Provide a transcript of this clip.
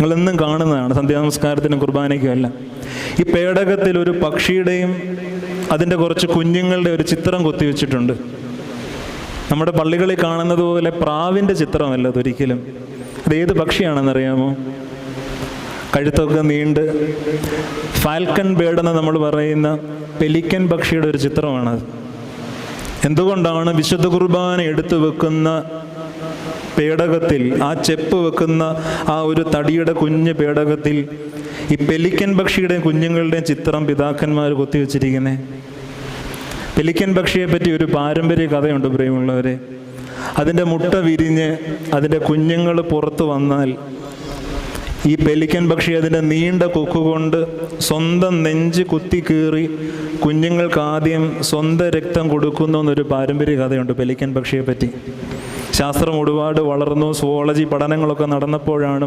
നിങ്ങളെന്നും കാണുന്നതാണ് സന്ധ്യാനമസ്കാരത്തിനും കുർബാനയ്ക്കും എല്ലാം. ഈ പേടകത്തിൽ ഒരു പക്ഷിയുടെയും അതിന്റെ കുറച്ച് കുഞ്ഞുങ്ങളുടെ ഒരു ചിത്രം കൊത്തിവെച്ചിട്ടുണ്ട് നമ്മുടെ പള്ളികളിൽ കാണുന്നത് പോലെ പ്രാവിന്റെ ചിത്രമല്ല അതൊരിക്കലും. അത് ഏത് പക്ഷിയാണെന്നറിയാമോ? കഴുത്തൊക്കെ നീണ്ട്. ഫാൽക്കൺ ബേർഡ് എന്ന് നമ്മൾ പറയുന്ന പെലിക്കൻ പക്ഷിയുടെ ഒരു ചിത്രമാണത്. എന്തുകൊണ്ടാണ് വിശുദ്ധ കുർബാന എടുത്തു വെക്കുന്ന പേടകത്തിൽ ആ ചെപ്പ് വെക്കുന്ന ആ ഒരു തടിയുടെ കുഞ്ഞ് പേടകത്തിൽ ഈ പെലിക്കൻ പക്ഷിയുടെയും കുഞ്ഞുങ്ങളുടെയും ചിത്രം പിതാക്കന്മാർ കൊത്തിവെച്ചിരിക്കുന്നത് പെലിക്കൻ പക്ഷിയെ പറ്റി ഒരു പാരമ്പര്യ കഥയുണ്ട് പ്രിയമുള്ളവരെ. അതിന്റെ മുട്ട വിരിഞ്ഞ് അതിന്റെ കുഞ്ഞുങ്ങൾ പുറത്തു വന്നാൽ ഈ പെലിക്കൻ പക്ഷി അതിന്റെ നീണ്ട കൊക്കുകൊണ്ട് സ്വന്തം നെഞ്ച് കുത്തി കീറി കുഞ്ഞുങ്ങൾക്ക് ആദ്യം സ്വന്തം രക്തം കൊടുക്കുന്നു എന്നൊരു പാരമ്പര്യ കഥയുണ്ട് പെലിക്കൻ പക്ഷിയെ പറ്റി. ശാസ്ത്രം ഒരുപാട് വളർന്നു സുവോളജി പഠനങ്ങളൊക്കെ നടന്നപ്പോഴാണ്